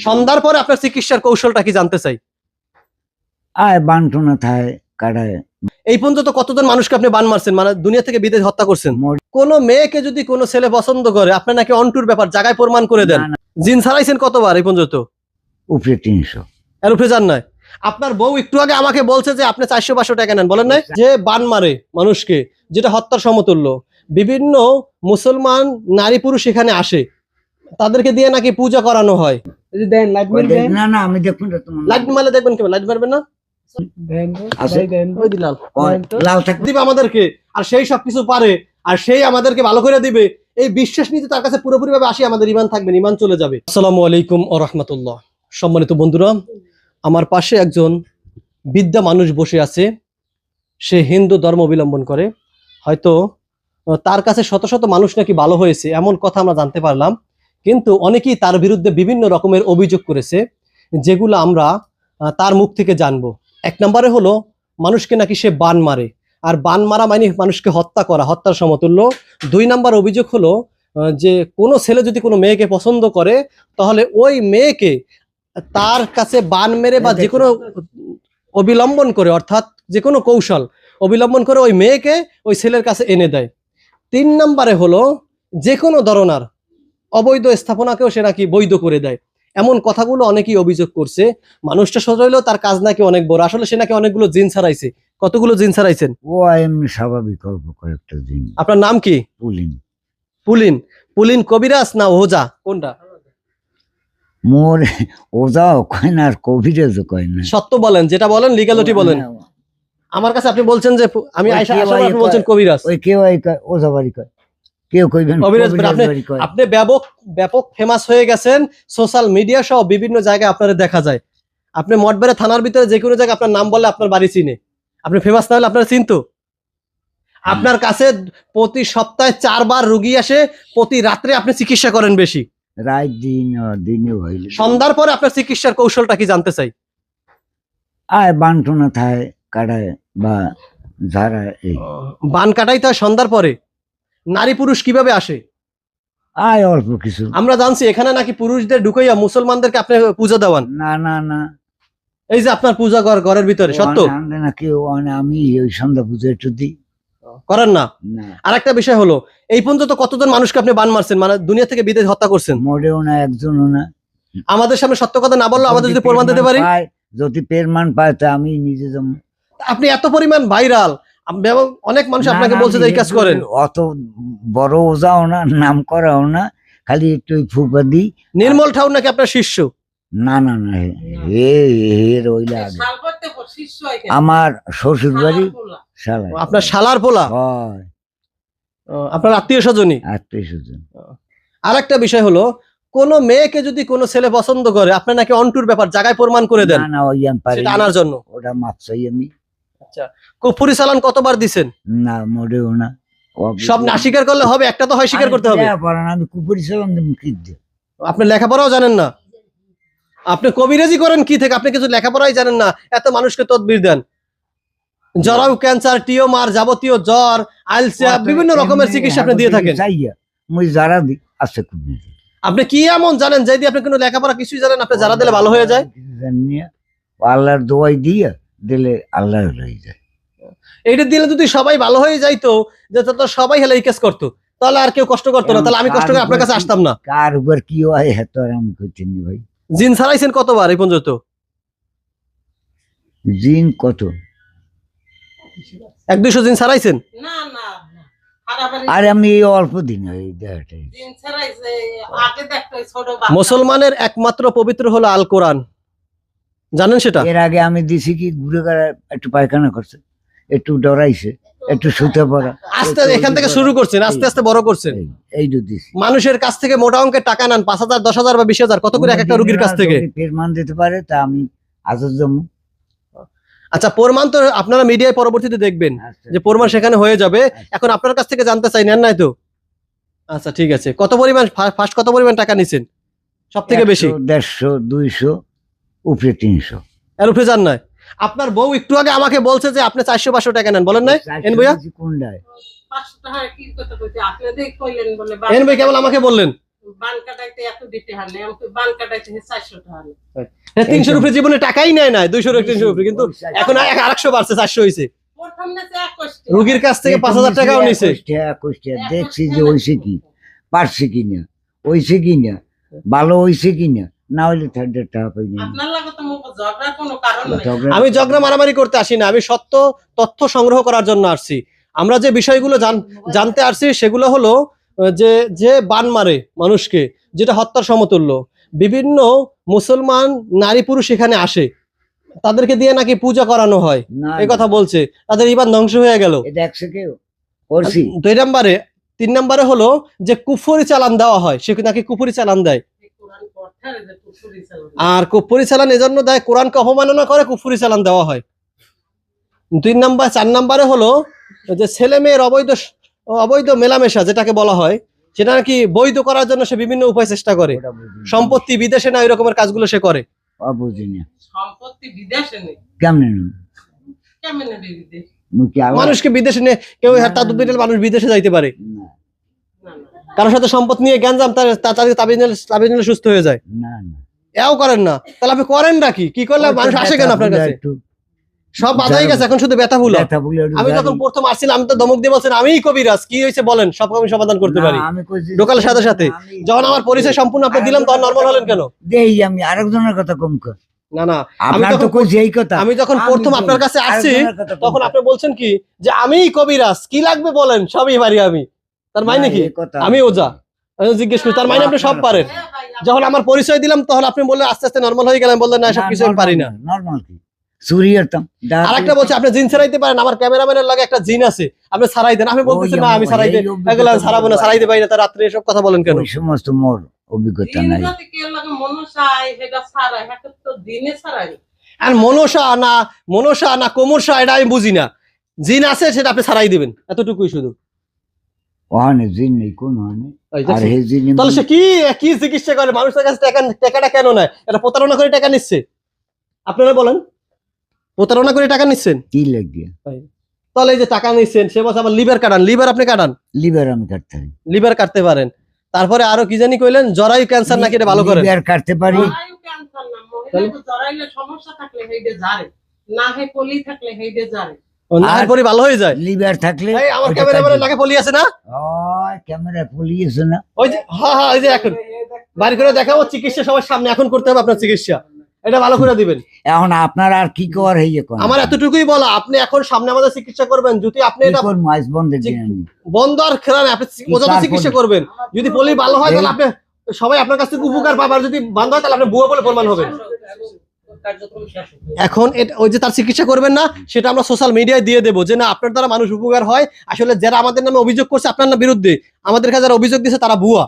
সন্ধ্যার পরে আপনার চিকিৎসার কৌশলটা কি জানতে চাই? আয় বান্টনা থায় কাটায়। এই পর্যন্ত কতজন মানুষকে আপনি বান মারছেন? মানে দুনিয়া থেকে বিদেশ হত্যা করছেন। মর- কোন মেয়েকে যদি কোনো ছেলে পছন্দ করে আপনার নাকি অন্টুর ব্যাপার জায়গায় প্রমাণ করে দেন। জিন ছাড়াইছেন কতবার এই পর্যন্ত? উপরে তিনশো। এর উপরে যান নাই। আপনার বউ একটু আগে আমাকে বলছে যে আপনি চারশো পাঁচশো টাকা নেন বলেন নাই? যে বান মারে মানুষকে যেটা হত্যার সমতুল্য। বিভিন্ন মুসলমান নারী পুরুষ এখানে আসে। তাদেরকে দিয়ে নাকি পূজা করানো হয়। দেন লাইট ওই না না আমি দেখুন না তোমার লাইট মারলে দেখবেন কেমন? লাইট মারবেন না? দেন আছে। দেন ওই দিলাল। ওই লাল থাকবে দিবে আমাদেরকে আর সেই সব কিছু পারে আর সেই আমাদেরকে ভালো করে দিবে। এই বিশ্বাস নিতে তার কাছে পুরোপুরি ভাবে আসি আমাদের ইমান থাকবে ইমান চলে যাবে। আসসালামু আলাইকুম ও রহমতুল্লাহ। সম্মানিত বন্ধুরা আমার পাশে একজন বিদ্যা মানুষ বসে আছে। সে হিন্দু ধর্ম অবলম্বন করে। হয়তো তার কাছে শত শত মানুষ নাকি ভালো হয়েছে এমন কথা আমরা জানতে পারলাম। কিন্তু অনেকেই তার বিরুদ্ধে বিভিন্ন রকমের অভিযোগ করেছে, যেগুলো আমরা তার মুখ থেকে জানব। এক নম্বরে হলো, মানুষকে নাকি সে বান মারে। আর বান মারা মানে মানুষকে হত্যা করা, হত্যার সমতুল্য। দুই নাম্বার অভিযোগ হলো যে কোনো ছেলে যদি কোনো মেয়েকে পছন্দ করে, তাহলে ওই মেয়েকে তার কাছে বান মেরে বা যে কোনো অবিলম্বন করে, অর্থাৎ যে কোনো কৌশল অবিলম্বন করে ওই মেয়েকে ওই ছেলের কাছে এনে দেয়। তিন নম্বরে হলো, যে কোনো ধরনার অবৈধ স্থাপনাকেও সে নাকি বৈধ করে দেয়। এমন কথাগুলো অনেকেই অভিযোগ করছে। মানুষটা সজাইলেও তার কাজ নাকি অনেক বড়। আসলে সে নাকি অনেকগুলো জিন ছাড়াইছে। কতগুলো জিন ছাড়াইছেন? ও এমনি স্বাভাবিক অল্প কয়েকটা দিন আপনার নাম কি? পুলিন। পুলিন। পুলিন কবিরাজ না ওজা? কোনটা? মোর ওজাও কয় না আর কবিরাজও কয় না। সত্য বলেন যেটা বলেন লিগ্যালিটি বলেন। আমার কাছে আপনি বলছেন যে আমি আয়সা আপনি বলছেন? কবিরাজ। ওই কেউ ওজা বাড়ি কয়। কেউ কইবেন আপনি- ব্যাপক ব্যাপক ফেমাস হয়ে গেছেন। সোশ্যাল মিডিয়া সহ বিভিন্ন জায়গায় আপনারা দেখা যায়। আপনি মঠবেড়া থানার ভিতরে যে কোনো জায়গায় আপনার নাম বললে আপনার বাড়ি চিনে। আপনি ফেমাস না হলে আপনার চিনতো। আপনার কাছে প্রতি সপ্তাহে চারবার রুগী আসে প্রতি রাত্রে আপনি চিকিৎসা করেন বেশি। রাত দিন আর দিনে হইলে। সন্ধ্যার পরে আপনার চিকিৎসার কৌশলটা কি জানতে চাই? আয় বান্টনা থায় কাটায় বা এই। বান কাটাই তো সন্ধ্যার পরে। নারী পুরুষ কীভাবে আসে? আয় অল্প কিছু। আমরা জানছি এখানে নাকি পুরুষদের ঢুকাইয়া মুসলমানদেরকে আপনি পূজা দেওয়ান। না না না। এই যে আপনার পূজা ঘর ঘরের ভিতরে সত্য? না কেউ আমি ওই সন্ধ্যা পুজো একটু দিই। করেন না? আর একটা বিষয় হলো এই পর্যন্ত কতজন মানুষকে আপনি বান মারছেন? মানে দুনিয়া থেকে বিদেশ হত্যা করছেন? মরেও না একজনও না। আমাদের সামনে সত্য কথা না বললেও আমাদের যদি প্রমাণ দিতে পারি? যদি পেরমান পায় তা আমি নিজে আপনি এত পরিমাণ ভাইরাল। অনেক মানুষ আপনাকে বলছে যে এই কাজ করেন। অত বড় ওজাও না নাম করাও না খালি একটু ফুপা দিই। নির্মল ঠাউর নাকি আপনার শিষ্য? না না না হে হে রইলে আগে। আমার শ্বশুর বাড়ি শালা আপনার শালার পোলা? হয়। আপনার আত্মীয় স্বজনই? আত্মীয় স্বজন। আর একটা বিষয় হলো কোন মেয়েকে যদি কোনো ছেলে পছন্দ করে আপনার নাকি অন্টুর ব্যাপার জায়গায় প্রমাণ করে দেন। না ওই। আনার জন্য। ওটা মাপ চাই আমি। আচ্ছা কুফুরি চালান কতবার দিছেন? না মরেও না। সব না স্বীকার করলে হবে একটা তো হয় স্বীকার করতে হবে। আমি আপনি লেখাপড়াও জানেন না। আপনি কবিরাজি করেন কি থেকে? আপনি কিছু লেখাপড়াই জানেন না। এত মানুষকে তদবির দেন। জরায়ু ক্যান্সার টিওমার যাবতীয় জ্বর আইলসিয়া বিভিন্ন রকমের চিকিৎসা আপনি দিয়ে থাকেন। মুই যারা দি আছে আপনি কি এমন জানেন যে দিয়ে আপনি কোনো লেখাপড়া কিছুই জানেন? আপনি যারা দিলে ভালো হয়ে যায়। আল্লাহর দোয়াই দিয়া দিলে আল্লাহ রয়ে যায়। এইটা দিলে যদি সবাই ভালো হয়ে যাইতো যে তো সবাই হেলে এই কেস করতো তাহলে আর কেউ কষ্ট করতো না। তাহলে আমি কষ্ট করে আপনার কাছে আসতাম না। কার উপর কি হয় হ্যাঁ তো আর আমি করছি নি ভাই। জিন ছাড়াইছেন কতবার এই পর্যন্ত? জিন কত? এক দুইশো জিন ছাড়াইছেন? না না আর আমি এই অল্প দিন এই দেহটাই। দিন ছাড়াইছে, আগে দেখতো ছোট মুসলমানের একমাত্র পবিত্র হলো আল কোরআন। জানেন সেটা? এর আগে আমি দিছি কি ঘুরে একটু পায়খানা করছে একটু ডরাইছে একটু শুতে পড়া আস্তে এখান থেকে শুরু করছেন আস্তে আস্তে বড় করছেন। এই এইটু দিছি। মানুষের কাছ থেকে মোটা অঙ্কের টাকা নেন পাঁচ হাজার দশ হাজার বা বিশ হাজার কত করে এক একটা রুগীর কাছ থেকে? পেরমান দিতে পারে তা আমি আজর জমু আচ্ছা প্রমাণ তো আপনারা মিডিয়ায় পরবর্তীতে দেখবেন যে প্রমাণ সেখানে হয়ে যাবে। এখন আপনার কাছ থেকে জানতে চাই নেন নাই তো? আচ্ছা ঠিক আছে। কত পরিমাণ ফার্স্ট কত পরিমাণ টাকা নিছেন? সব থেকে বেশি? দেড়শো দুইশো উপরে তিনশো। এর উপরে যান নয় আপনার বউ একটু আগে আমাকে বলছে যে আপনি চারশো পাঁচশো টাকা নেন বলেন নাই? এন ভাইয়া? কোনটায় পাঁচশো টাকা কি করতে কইছে? আপনি দেখ কইলেন বলে? এন ভাই কেবল আমাকে বললেন। নেয়। তিনশোর উপরে জীবনে টাকাই নেয় না দুইশোর তিনশোর উপরে কিন্তু এখন আরেকশো বাড়ছে চারশো হয়েছে রুগীর কাছ থেকে পাঁচ হাজার টাকাও নিছে। দেখছি যে হয়েছে কি পারছে কিনা হয়েছে কিনা ভালো হয়েছে কিনা না হইলে টাকা পাই না আমি ঝগড়া মারামারি করতে আসি না আমি সত্য তথ্য সংগ্রহ করার জন্য আসছি। আমরা যে বিষয়গুলো জান- জানতে আসছি সেগুলো হলো যে যে বান মারে মানুষকে যেটা হত্যার সমতুল্য। বিভিন্ন মুসলমান নারী পুরুষ এখানে আসে। তাদেরকে দিয়ে নাকি পূজা করানো হয়। এই কথা বলছে। তাদের ইমান ধ্বংস হয়ে গেল। দুই নম্বরে তিন নম্বরে হলো যে কুফুরি চালান দেওয়া হয়। সে নাকি কুফুরি চালান দেয়। আর কুফরি চালান। এজন্য দেয় কোরআনকে অবমাননা করে কুফরি চালান দেওয়া হয়। দুই নাম্বার চার নাম্বারে হলো যে ছেলে মেয়ের অবৈধ অবৈধ মেলামেশা যেটাকে বলা হয় সেটা নাকি বৈধ করার জন্য সে বিভিন্ন উপায় চেষ্টা করে। সম্পত্তি বিদেশে না ওই রকমের কাজগুলো সে করে। মানুষকে বিদেশে নিয়ে কেউ তার দুপিটেল মানুষ বিদেশে যাইতে পারে। কারোর সাথে সম্পদ নিয়ে জ্ঞানজাম তার তাদের তাবিজ সুস্থ হয়ে যায়। না না। এও করেন না। তাহলে আপনি করেন নাকি কি? করলে মানুষ আসে কেন আপনার কাছে? সব বাধাই গেছে এখন শুধু ব্যথা ভুলো। আমি যখন। প্রথম আসছিলাম আমি তো ধমক দিয়ে বলছেন আমিই কবিরাজ কি হয়েছে বলেন? সব আমি সমাধান করতে পারি। ঢোকালের সাথে সাথে। যখন আমার পরিচয় সম্পূর্ণ আপনি দিলাম তখন নর্মাল হলেন কেন? দেই আমি আরেকজনের কথা কম কর। না না। তো কইছি এই কথা। আমি যখন প্রথম আপনার কাছে আসছি তখন আপনি বলছেন কি যে আমিই কবিরাজ কি লাগবে বলেন? সবই পারি আমি। তার মাইনে কি? আমি ওজা। আমি জিজ্ঞেস করি তার মাইনে আপনি সব পারেন। যখন আমার পরিচয় দিলাম তখন আপনি বললেন আস্তে আস্তে নর্মাল হয়ে গেলেন বললেন না সব কিছু আমি পারি না। নরমাল কি? চুরি করতাম আর একটা বলছে আপনি জিন ছাড়াইতে পারেন আমার ক্যামেরাম্যানের লাগে একটা জিন আছে আপনি ছাড়াই দেন। আমি বলতেছি না আমি আমার- ছাড়াইতে এগুলো ছাড়াবো না ছাড়াইতে পারি না তার রাত্রে এসব কথা বলেন কেন? সমস্ত মোর অভিজ্ঞতা নাই। আর মনসা না মনসা না কোমরসা এটা আমি বুঝি না। জিন আছে সেটা আপনি ছাড়াই দিবেন এতটুকুই শুধু। ওখানে জিন নেই কোন ওখানে আর হে জিন তাহলে সে কি কি চিকিৎসা করে? মানুষের কাছে টাকা টাকাটা কেন নেয়? এটা প্রতারণা করে টাকা নিচ্ছে। আপনারা বলেন। প্রতারণা করে টাকা নিচ্ছেন? কি লাগিয়ে তাহলে এই যে টাকা নিচ্ছেন সে আবার লিভার কাটান। লিভার আপনি কাটান। লিভার আমি কাটতে পারি। লিভার কাটতে পারেন। তারপরে আরও কি জানি কইলেন জরায়ু ক্যান্সার নাকি এটা ভালো করে? লিভার কাটতে পারি। জরায়ু না সমস্যা থাকলে হেইডে জারে না হে পলি থাকলে হেইডে জারে ভালো হয়ে যায়। লিভার থাকলে এই আমার ওটা ক্যামেরাম্যানের পলি আছে না? ওই ক্যামেরা না। ওই যে হ্যাঁ হ্যাঁ ওই যে এখন। বাড়ি করে দেখাবো চিকিৎসা সবার সামনে এখন করতে হবে আপনার চিকিৎসা। এটা ভালো করে দিবেন। এখন আপনার আর কি কর হইয়ে কোন আমার এতটুকুই বলা আপনি এখন সামনে আমাদের চিকিৎসা করবেন। যদি আপনি এটা বন্ধ আর খেলা আপনি চিকিৎসা করবেন। যদি পলি ভালো হয় তাহলে আপনি সবাই আপনার কাছ থেকে উপকার পাবে। আর যদি বন্ধ হয় তাহলে আপনি বুয়া বলে প্রমাণ হবে। এখন এটা- ওই যে তার চিকিৎসা করবেন না সেটা আমরা সোশ্যাল মিডিয়ায় দিয়ে দেবো যে না আপনার দ্বারা মানুষ উপকার হয়। আসলে যারা আমাদের নামে অভিযোগ করছে আপনার না বিরুদ্ধে আমাদের কাছে যারা অভিযোগ দিচ্ছে তারা ভুয়া।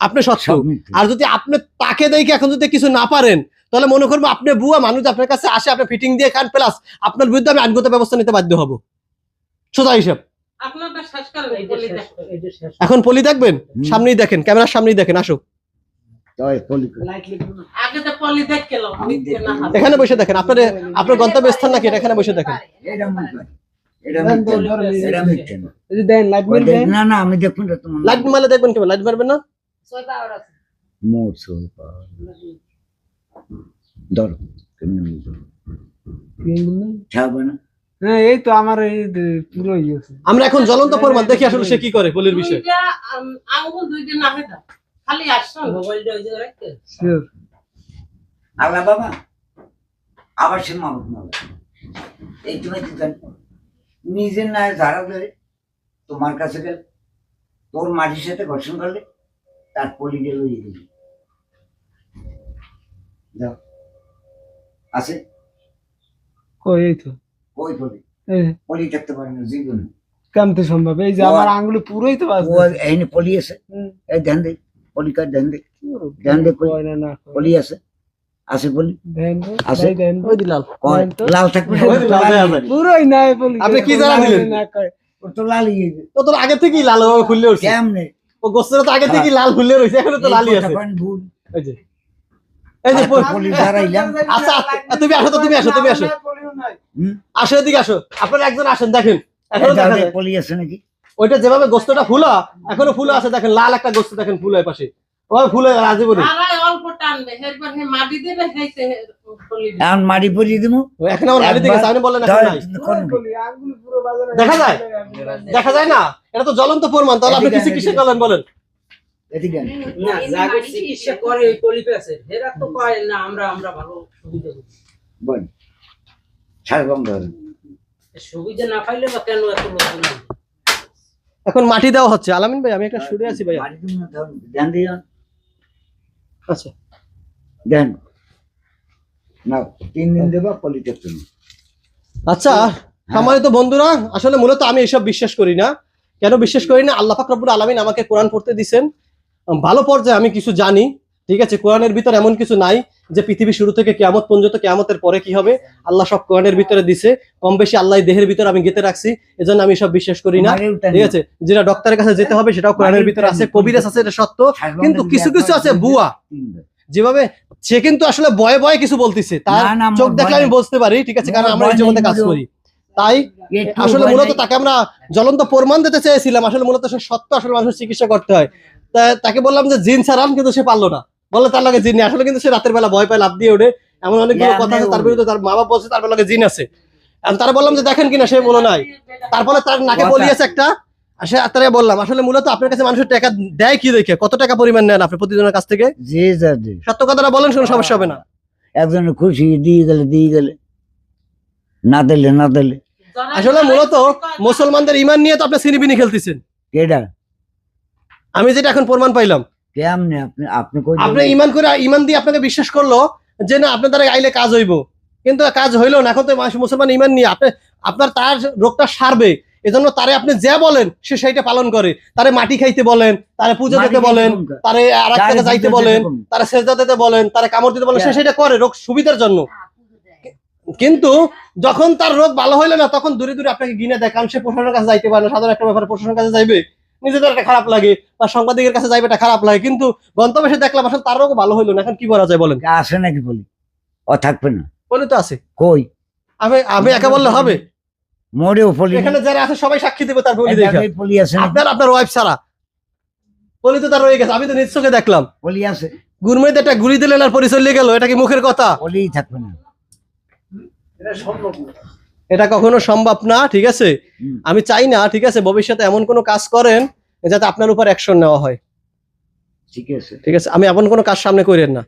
আপনি মিথ্যে। আর যদি আপনি তাকে দেখে এখন যদি কিছু না পারেন তাহলে মনে করব আপনি বুয়া মানুষ আপনার কাছে আসে আপনি ফিটিং দিয়ে খান প্লাস আপনার বিরুদ্ধে আমি আইনগত ব্যবস্থা নিতে বাধ্য হব। সোজা হিসাব। এখন পলি দেখবেন? সামনেই দেখেন ক্যামেরার সামনেই দেখেন আসো এখানে বসে দেখেন আপনার আপনার গন্তব্য স্থান নাকি এটা? এখানে বসে দেখেন। না। না। আমি লাইট দেখবেন কেমন লাইট না? মোর। ধরো না। হ্যাঁ এই তো আমার এই পুরো আমরা এখন জ্বলন্ত প্রমাণ দেখি আসলে সে কি করে পলির বিষয়ে। খালি আসছো মোবাইলটা ওই জায়গায় রাখতে? Sure. আল্লাহ বাবা আবার সে মামলা এই তুমি কি জানো? নিজের না ধারা ধরে তোমার কাছে গেল তোর মাটির সাথে ঘর্ষণ করলে তার পলিটে লইয়ে দিবি যাও। আছে? কই এই তো? ওই পলি? পলি থাকতে পারে না জীবনে। কেমতে সম্ভব। এই যে আমার আঙ্গুলে পুরোই তো আছে এই পলি আছে। এই ধ্যান দে। পলি কার ধ্যান দে ধ্যান দে কই কয়। না না কয়। পলি আছে। লাল থাকবে? না? ওই লাল দেয়া যায়। পুরোই নাই বলি। আপনি কি জানা দিলেন? না কয়। ওর তো লালই ও তো আগে থেকেই লাল ভাবে উঠছে। কেমনে? ও গোস্তটা তো আগে থেকেই লাল ফুললে রয়েছে এখনও তো লালই আছে। ভুল। এই যে। এই যে পলি দাঁড়াইলাম। আচ্ছা, আচ্ছা, তুমি আসো তো, তুমি আসো, তুমি আসো। হুম? আসো এদিকে আসো। আপনারা একজন আসেন দেখেন। এখনও পলি আছে নাকি? ওইটা যেভাবে গোস্তটা ফুলা এখনও ফুলা আছে দেখেন লাল একটা গোস্ত দেখেন ফুল হয় পাশে। ওই ফুলে রাজি বলি আড়াই অল্প টানবে এরপর হে মাটি দেবে হেসে পলি দিবে। এখন মাটি পরিয়ে দিব এখন আমার গাড়ি থেকে আপনি বললেন এখন নাই। বলি আঙ্গুল পুরো বাজারে দেখা যায়? দেখা যায় না? এটা তো জ্বলন্ত প্রমাণ তাহলে আপনি কিছু কিসে করলেন বলেন? এদিকে আন। না যাকে চিকিৎসা করে ওই পলিপেসে এরা তো কয় না আমরা আমরা ভালো সুবিধা না পাইলে বা কেন এত লোক এখন মাটি দেওয়া হচ্ছে। আলামিন ভাই আমি একটা শুরু আছি ভাই ধ্যান দিয়ে আচ্ছা। দেন না তিন দিন দেবা পলিটেক তুমি। আচ্ছা সম্মানিত বন্ধুরা আসলে মূলত আমি এসব বিশ্বাস করি না। কেন বিশ্বাস করি না? আল্লাহ ফাকরাবুল আলমিন আমাকে কোরআন পড়তে দিছেন। ভালো পর্যায়ে আমি কিছু জানি। ঠিক আছে কোরআনের ভিতর এমন কিছু নাই যে পৃথিবী শুরু থেকে কেয়ামত পর্যন্ত কেয়ামতের পরে কি হবে? আল্লাহ সব কোরআনের ভিতরে দিছে। কম বেশি আল্লাহ দেহের ভিতরে আমি গেতে রাখছি এজন্য আমি সব বিশ্বাস করি না। ঠিক আছে যেটা ডক্টরের কাছে যেতে হবে সেটাও কোরআনের ভিতরে আছে কবিরাজ আছে এটা সত্য কিন্তু কিছু কিছু আছে বুয়া। যেভাবে সে কিন্তু আসলে বয়ে বয়ে কিছু বলতেছে তার চোখ দেখলে আমি। বুঝতে পারি ঠিক আছে কারণ আমরা এই জগতে কাজ করি। তাই আসলে মূলত তাকে আমরা জ্বলন্ত প্রমাণ দিতে চেয়েছিলাম আসলে মূলত সে সত্য আসলে মানুষের চিকিৎসা করতে হয়। তাকে বললাম যে জিন ছাড়ান কিন্তু সে পারল না। বলে তার লাগে জিন। আসলে কিন্তু সে রাতের বেলা ভয় পায় লাভ দিয়ে ওঠে। এমন অনেকগুলো Yeah, কথা আছে তার বিরুদ্ধে তার মা বাবা বলছে তার বেলাকে জিন আছে। আমি তারা বললাম যে দেখেন কিনা সে বলো নাই। তারপরে তার নাকে বলিয়েছে একটা আসে তারা বললাম আসলে মূলত আপনার কাছে মানুষের টাকা দেয় কি দেখে? কত টাকা পরিমাণ নেন আপনি প্রতিজনের কাছ থেকে? যে যা যে সত্য কথাটা বলেন কোনো সমস্যা হবে না। একজনের খুশি দিয়ে গেলে দিয়ে গেলে। না দিলে না দিলে। আসলে মূলত মুসলমানদের ইমান নিয়ে তো আপনি সিনিবিনি খেলতেছেন। কেডা? আমি যেটা এখন প্রমাণ পাইলাম কেমনে আপনি আপনি কই আপনি ইমান করে ইমান দিয়ে আপনাকে বিশ্বাস করল যে না আপনার দ্বারা আইলে কাজ হইব। কিন্তু কাজ হইল না এখন তো মুসলমান ইমান নিয়ে আপনি আপনার তার রোগটা সারবে। এজন্য তারে আপনি যা বলেন সে সেইটা পালন করে। তারে মাটি খাইতে বলেন তারে পুজো দিতে বলেন তারে আর এক জায়গায় যাইতে বলেন তারা সেজদা দিতে বলেন তারা কামড় দিতে বলেন সে হ্যাঁ। সেটা করে রোগ সুবিধার জন্য। কিন্তু যখন তার রোগ ভালো হইল না তখন দূরে দূরে আপনাকে গিনে দেখান সে প্রশাসনের কাছে যাইতে পারে না। সাধারণ একটা ব্যাপারে প্রশাসনের কাছে যাইবে। নিজেদের একটা খারাপ লাগে বা সাংবাদিকের কাছে যাইবে এটা খারাপ লাগে। কিন্তু গন্তব্যে সে দেখলাম আসলে তার রোগ ভালো হইল না। এখন কি করা যায় বলেন? আসে নাকি বলি? ও থাকবে না। বলে তো আছে। কই? আমি আমি একা বললে হবে? মরেও পলি এখানে যারা আছে সবাই সাক্ষী দেবে তার বলি দেখে। পলি আছে আপনার আপনার ওয়াইফ ছাড়া। বলি তো তার রয়ে গেছে। আমি তো নিজ চোখে দেখলাম। পলি আছে। গুরমেতে একটা গুলি দিলেন আর পরিচয় নিয়ে গেল। এটা কি মুখের কথা? পলিই থাকবে না। এটা কখনো সম্ভব না ঠিক আছে? আমি চাই না ঠিক আছে ভবিষ্যতে এমন কোনো কাজ করেন যাতে আপনার উপর অ্যাকশন নেওয়া হয়। ঠিক আছে। ঠিক আছে আমি এমন কোনো কাজ সামনে করেন না।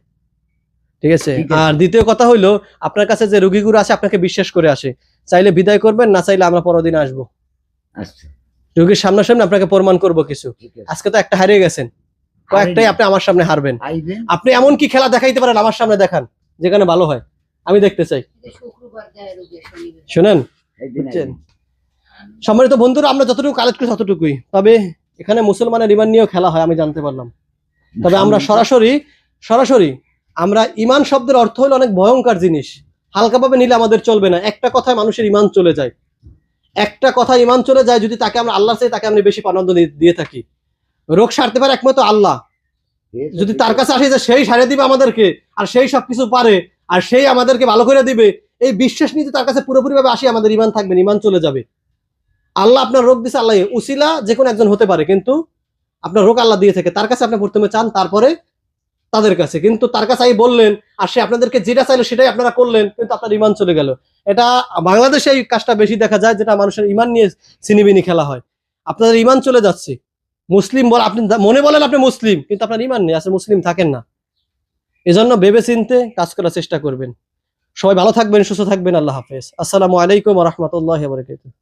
ঠিক আছে? আর দ্বিতীয় কথা হইল আপনার কাছে যে রুগীগুলো আছে আপনাকে বিশ্বাস করে আসে। চাইলে বিদায় করবেন না চাইলে আমরা পরদিন আসব। আচ্ছা। রুগীর সামনাসামনি আপনাকে প্রমাণ করব কিছু। আজকে তো একটা হারিয়ে গেছেন। কয়েকটাই আপনি আমার সামনে হারবেন। আপনি এমন কি খেলা দেখাইতে পারেন আমার সামনে দেখান যেখানে ভালো হয়। আমি দেখতে চাই। শুনেন? বুঝছেন? সম্মানিত বন্ধুরা আমরা যতটুকু কালেক্ট করি ততটুকুই। তবে এখানে মুসলমানের ইমান নিয়েও খেলা হয় আমি জানতে পারলাম। তবে আমরা সরাসরি সরাসরি আমরা ইমান শব্দের অর্থ হলো অনেক ভয়ঙ্কর জিনিস। হালকাভাবে নিলে আমাদের চলবে না। একটা কথায় মানুষের ইমান চলে যায়। একটা কথা ইমান চলে যায় যদি তাকে আমরা আল্লাহ চাই তাকে আমরা বেশি প্রাধান্য দিয়ে- দিয়ে থাকি। রোগ সারতে পারে একমাত্র আল্লাহ। যদি তার কাছে আসে যে সেই সারিয়ে দিবে আমাদেরকে আর সেই সবকিছু পারে আর সেই আমাদেরকে ভালো করে দিবে। এই বিশ্বাস নিতে তার কাছে পুরোপুরি ভাবে আসি, আমাদের ইমান থাকবে ইমান চলে যাবে। আল্লাহ আপনার রোগ দিছে, আল্লাহ উসিলা যে কোনো একজন হতে পারে, কিন্তু আপনার রোগ আল্লাহ দিয়ে থাকে। তার কাছে আপনি প্রথমে চান, তারপরে তাদের কাছে। কিন্তু তার কাছে এই বললেন, আর সে আপনাদেরকে যেটা চাইলো সেটাই আপনারা করলেন, কিন্তু আপনার ইমান চলে গেল। এটা বাংলাদেশে এই কাজটা বেশি দেখা যায়, যেটা মানুষের ইমান নিয়ে সিনিবিনি খেলা হয়। আপনাদের ইমান চলে যাচ্ছে। মুসলিম বল, আপনি মনে বলেন আপনি মুসলিম, কিন্তু আপনার ইমান নেই, আসলে মুসলিম থাকেন না। এজন্য ভেবে চিনতে কাজ করার চেষ্টা করবেন। সবাই ভালো থাকবেন, সুস্থ থাকবেন। আল্লাহ হাফেজ। আসসালামু আলাইকুম রহমতুল্লাহ বরকাত